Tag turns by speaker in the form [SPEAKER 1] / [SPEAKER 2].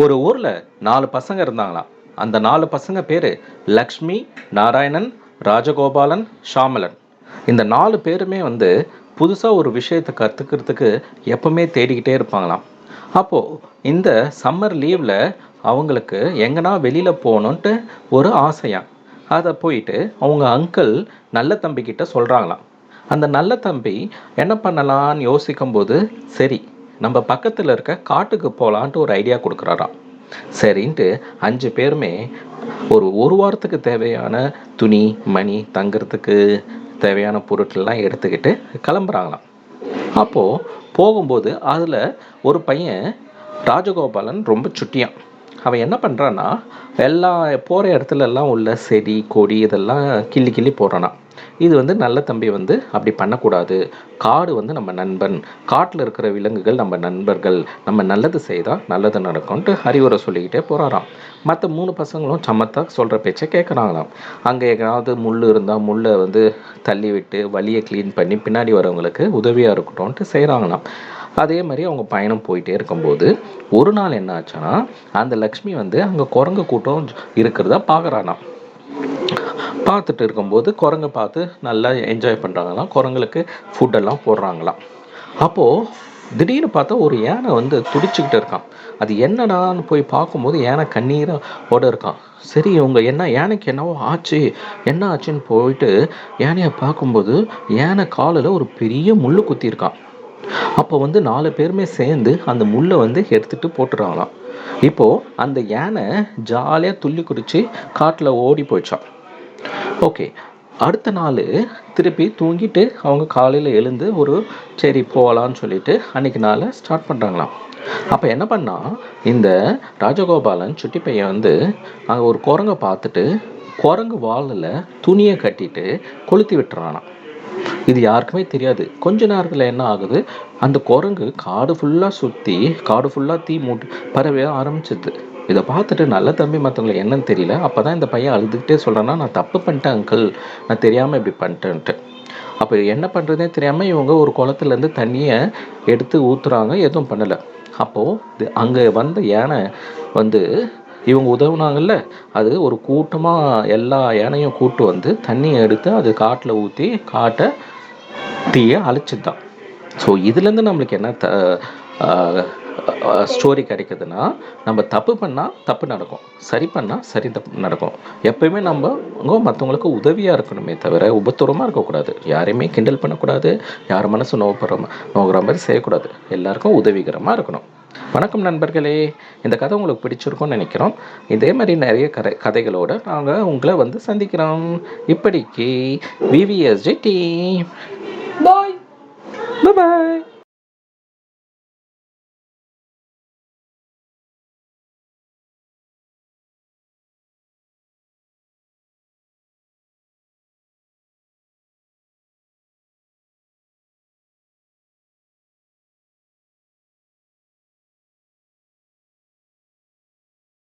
[SPEAKER 1] ஒரு ஊரில் நாலு பசங்க இருந்தாங்களாம். அந்த நாலு பசங்க பேர் லக்ஷ்மி நாராயணன் ராஜகோபாலன் ஷாமலன். இந்த நாலு பேருமே வந்து புதுசாக ஒரு விஷயத்தை கற்றுக்கிறதுக்கு எப்பவுமே தேடிக்கிட்டே இருப்பாங்களாம். அப்போது இந்த சம்மர் லீவில் அவங்களுக்கு எங்கன்னா வெளியில் போகணுன்ட்டு ஒரு ஆசையாம் அதை போயிட்டு அவங்க அங்கிள் நல்ல தம்பிக்கிட்ட சொல்கிறாங்களாம் அந்த நல்ல தம்பி என்ன பண்ணலான்னு யோசிக்கும்போது சரி நம்ம பக்கத்தில் இருக்க காட்டுக்கு போகலான்ட்டு ஒரு ஐடியா கொடுக்குறாராம். சரின்ட்டு அஞ்சு பேருமே ஒரு ஒரு வாரத்துக்கு தேவையான துணி மணி தங்குறதுக்கு தேவையான பொருட்கள்லாம் எடுத்துக்கிட்டு கிளம்புறாங்களாம். அப்போது போகும்போது அதில் ஒரு பையன் ராஜகோபாலன் ரொம்ப சுட்டியான் அவன் என்ன பண்ணுறான்னா எல்லா போகிற இடத்துல எல்லாம் உள்ள செடி கொடி இதெல்லாம் கிள்ளி கிள்ளி போடுறானா. இது வந்து நல்ல தம்பி வந்து அப்படி பண்ணக்கூடாது. காடு வந்து நம்ம நண்பன். காட்டில் இருக்கிற விலங்குகள் நம்ம நண்பர்கள். நம்ம நல்லது செய்தால் நல்லது நடக்கும்ன்ட்டு அறிவுரை சொல்லிக்கிட்டே போகிறாராம் மற்ற மூணு பசங்களும் சமத்தாக சொல்கிற பேச்சை கேட்குறாங்களாம் அங்கே எங்கேயாவது முள் இருந்தால் முள்ளை வந்து தள்ளி விட்டு வலியை க்ளீன் பண்ணி பின்னாடி வரவங்களுக்கு உதவியாக இருக்கட்டும்ன்ட்டு செய்கிறாங்களாம் அதே மாதிரி அவங்க பயணம் போயிட்டே இருக்கும்போது ஒரு நாள் என்ன ஆச்சுன்னா அந்த லக்ஷ்மி வந்து அங்கே குரங்கு கூட்டம் இருக்கிறதா பார்க்குறானா பார்த்துட்டு இருக்கும்போது குரங்கை பார்த்து நல்லா என்ஜாய் பண்ணுறாங்களாம் குரங்களுக்கு ஃபுட்டெல்லாம் போடுறாங்களாம். அப்போது திடீர்னு பார்த்தா ஒரு யானை வந்து துடிச்சுக்கிட்டு இருக்கான். அது என்னடான்னு போய் பார்க்கும்போது யானை கண்ணீரோட இருக்கான். சரி இவங்க என்ன யானைக்கு என்னவோ ஆச்சு என்ன ஆச்சுன்னு போயிட்டு யானையை பார்க்கும்போது யானை காலில் ஒரு பெரிய முள் குத்திருக்கான் அப்போ வந்து நாலு பேருமே சேர்ந்து அந்த முள்ளை வந்து எடுத்துகிட்டு போட்டுறாங்களாம். இப்போது அந்த யானை ஜாலியாக துள்ளி குடித்து காட்டில் ஓடி போயிடுச்சான் ஓகே அடுத்த நாள் திருப்பி தூங்கிட்டு அவங்க காலையில் எழுந்து ஒரு சரி போகலான்னு சொல்லிட்டு அன்னைக்கு நாளை ஸ்டார்ட் பண்ணுறாங்களாம் அப்போ என்ன பண்ணா இந்த ராஜகோபாலன் சுட்டி பையன் வந்து அங்கே ஒரு குரங்கை பார்த்துட்டு குரங்கு வாலில் துணியை கட்டிட்டு கொளுத்தி விட்டுறானாம். இது யாருக்குமே தெரியாது. கொஞ்ச நேரத்தில் என்ன ஆகுது? அந்த குரங்கு காடு ஃபுல்லாக சுற்றி காடு ஃபுல்லாக தீ மூட்டு பரவ ஆரம்பிச்சிது. இதை பார்த்துட்டு நல்ல தம்பி மற்றவங்களுக்கு என்னன்னு தெரியல. அப்போ தான் இந்த பையன் அழுதுகிட்டே சொல்கிறேன்னா நான் தப்பு பண்ணிட்டேன் அங்கிள் நான் தெரியாமல் இப்படி பண்ணிட்டேன்ட்டு. அப்போ என்ன பண்ணுறதே தெரியாமல் இவங்க ஒரு குளத்துலேருந்து தண்ணியை எடுத்து ஊற்றுறாங்க எதுவும் பண்ணலை. அப்போது அங்கே வந்த யானை வந்து இவங்க உதவுனாங்கல்ல அது ஒரு கூட்டமாக எல்லா யானையும் கூட்டு வந்து தண்ணியை எடுத்து அது காட்டில் ஊற்றி காட்டை தீயை அழிச்சுதான். ஸோ இதுலேருந்து நம்மளுக்கு என்ன த ஸ்டோரி கிடைக்குதுன்னா நம்ம தப்பு பண்ணால் தப்பு நடக்கும். சரி பண்ணால் சரி தப்பு நடக்கும். எப்பயுமே நம்ம மற்றவங்களுக்கு உதவியாக இருக்கணுமே தவிர உபத்தூரமாக இருக்கக்கூடாது. யாரையுமே கிண்டல் பண்ணக்கூடாது. யார் மனசு நோப்படுற நோகிற மாதிரி செய்யக்கூடாது. எல்லாருக்கும் உதவிகரமாக இருக்கணும். வணக்கம் நண்பர்களே. இந்த கதை உங்களுக்கு பிடிச்சிருக்கும்னு நினைக்கிறோம். இதே மாதிரி நிறைய கதை கதைகளோடு நாங்கள் உங்களை வந்து சந்திக்கிறோம். இப்படிக்கு விவிஎஸ்ஜி டீம்
[SPEAKER 2] பாய்
[SPEAKER 1] பாய்